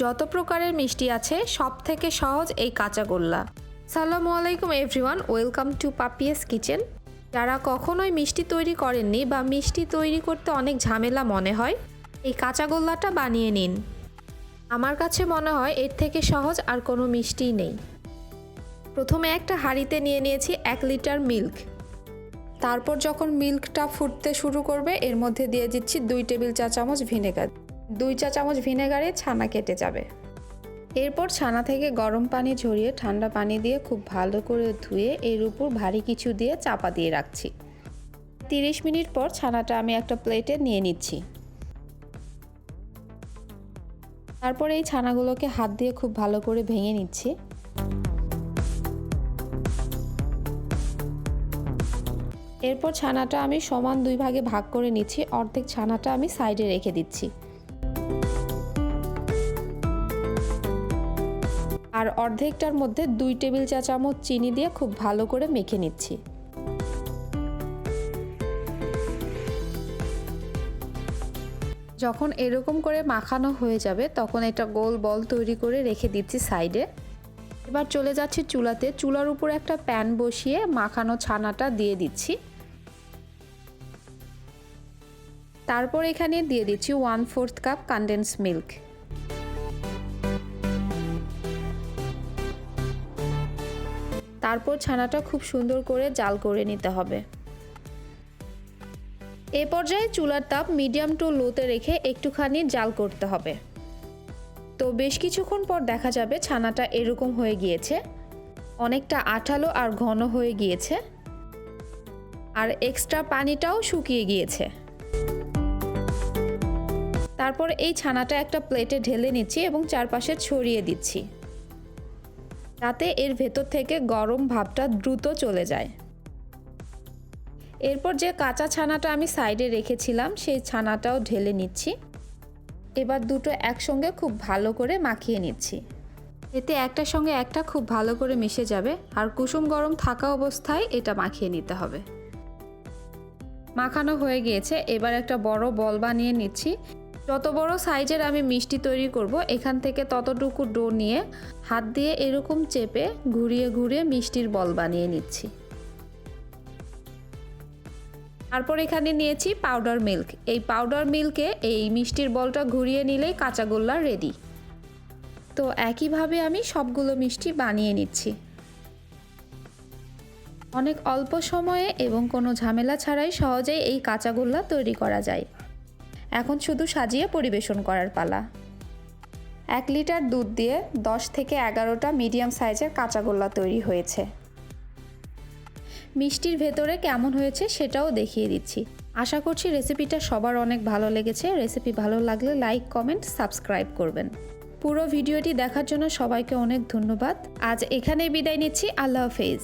যত প্রকারের মিষ্টি আছে সব থেকে সহজ এই কাঁচাগোল্লা সালামু আলাইকুম everyone, welcome to Papia's kitchen. যারা কখনোই মিষ্টি তৈরি করেননি বা মিষ্টি তৈরি করতে অনেক ঝামেলা মনে হয়, এই কাঁচাগোল্লাটা বানিয়ে নিন। আমার কাছে মনে হয় এর থেকে সহজ আর কোনো মিষ্টিই নেই। প্রথমে একটা হাঁড়িতে নিয়ে নিয়েছি এক লিটার মিল্ক। তারপর যখন মিল্কটা ফুটতে শুরু করবে, এর মধ্যে দিয়ে দিচ্ছি দুই টেবিল চা চামচ ভিনেগার। দুই চা চামচ ভিনেগারে ছানা কেটে যাবে। এরপর ছানা থেকে গরম পানি ঝরিয়ে ঠান্ডা পানি দিয়ে খুব ভালো করে ধুয়ে এর উপর ভারী কিছু দিয়ে চাপা দিয়ে রাখছি। তিরিশ মিনিট পর ছানাটা আমি একটা প্লেটে নিয়ে নিচ্ছি। তারপর এই ছানাগুলোকে হাত দিয়ে খুব ভালো করে ভেঙে নিচ্ছি। এরপর ছানাটা আমি সমান দুই ভাগে ভাগ করে নিচ্ছি। অর্ধেক ছানাটা আমি সাইডে রেখে দিচ্ছি। আর অর্ধেকটার মধ্যে দুই টেবিল চা চামচ চিনি দিয়ে খুব ভালো করে মেখে নিচ্ছি। যখন এরকম করে মাখানো হয়ে যাবে, তখন এটা গোল বল তৈরি করে রেখে দিচ্ছি সাইডে। এবার চলে যাচ্ছি চুলাতে। চুলার উপর একটা প্যান বসিয়ে মাখানো ছানাটা দিয়ে দিচ্ছি। তারপর এখানে দিয়ে দিচ্ছি one fourth cup condense milk তারপর ছানাটা খুব সুন্দর করে জাল করে নিতে হবে। এ পর্যায়ে চুলার তাপ মিডিয়াম টু লোতে রেখে একটুখানি জাল করতে হবে। তো বেশ কিছুক্ষণ পর দেখা যাবে ছানাটা এরকম হয়ে গিয়েছে, অনেকটা আঠালো আর ঘন হয়ে গিয়েছে, আর এক্সট্রা পানিটাও শুকিয়ে গিয়েছে। তারপর এই ছানাটা একটা প্লেটে ঢেলে নিচ্ছি এবং চারপাশে ছড়িয়ে দিচ্ছি। তাতে এর ভেতর থেকে গরম ভাবটা দ্রুত চলে যায়। এরপর যে কাঁচা ছানাটা আমি সাইডে রেখেছিলাম, সেই ছানাটাও ঢেলে নিচ্ছি। এবার দুটো একসঙ্গে খুব ভালো করে মাখিয়ে নিচ্ছি। এতে একটার সঙ্গে একটা খুব ভালো করে মিশে যাবে আর কুসুম গরম থাকা অবস্থায় এটা মাখিয়ে নিতে হবে। মাখানো হয়ে গিয়েছে, এবার একটা বড় বল বানিয়ে নিচ্ছি। যত বড় সাইজের আমি মিষ্টি তৈরি করব, এখান থেকে ততটুকু ডো নিয়ে হাত দিয়ে এরকম চেপে ঘুরিয়ে ঘুরিয়ে মিষ্টির বল বানিয়ে নিচ্ছি। তারপর এখানে নিয়েছি পাউডার মিল্ক এই পাউডার মিল্কে এই মিষ্টির বলটা ঘুরিয়ে নিলেই কাঁচাগোল্লা রেডি তো একইভাবে আমি সবগুলো মিষ্টি বানিয়ে নিচ্ছি। অনেক অল্প সময়ে এবং কোনো ঝামেলা ছাড়াই সহজেই এই কাঁচাগোল্লা তৈরি করা যায়। এখন শুধু সাজিয়ে পরিবেশন করার পালা। এক লিটার দুধ দিয়ে দশ থেকে এগারোটা মিডিয়াম সাইজের কাঁচাগোল্লা তৈরি হয়েছে। মিষ্টির ভেতরে কেমন হয়েছে সেটাও দেখিয়ে দিচ্ছি। আশা করছি রেসিপিটা সবার অনেক ভালো লেগেছে। রেসিপি ভালো লাগলে লাইক, কমেন্ট, সাবস্ক্রাইব করবেন। পুরো ভিডিওটি দেখার জন্য সবাইকে অনেক ধন্যবাদ। আজ এখানেই বিদায় নিচ্ছি। আল্লাহ হাফেজ।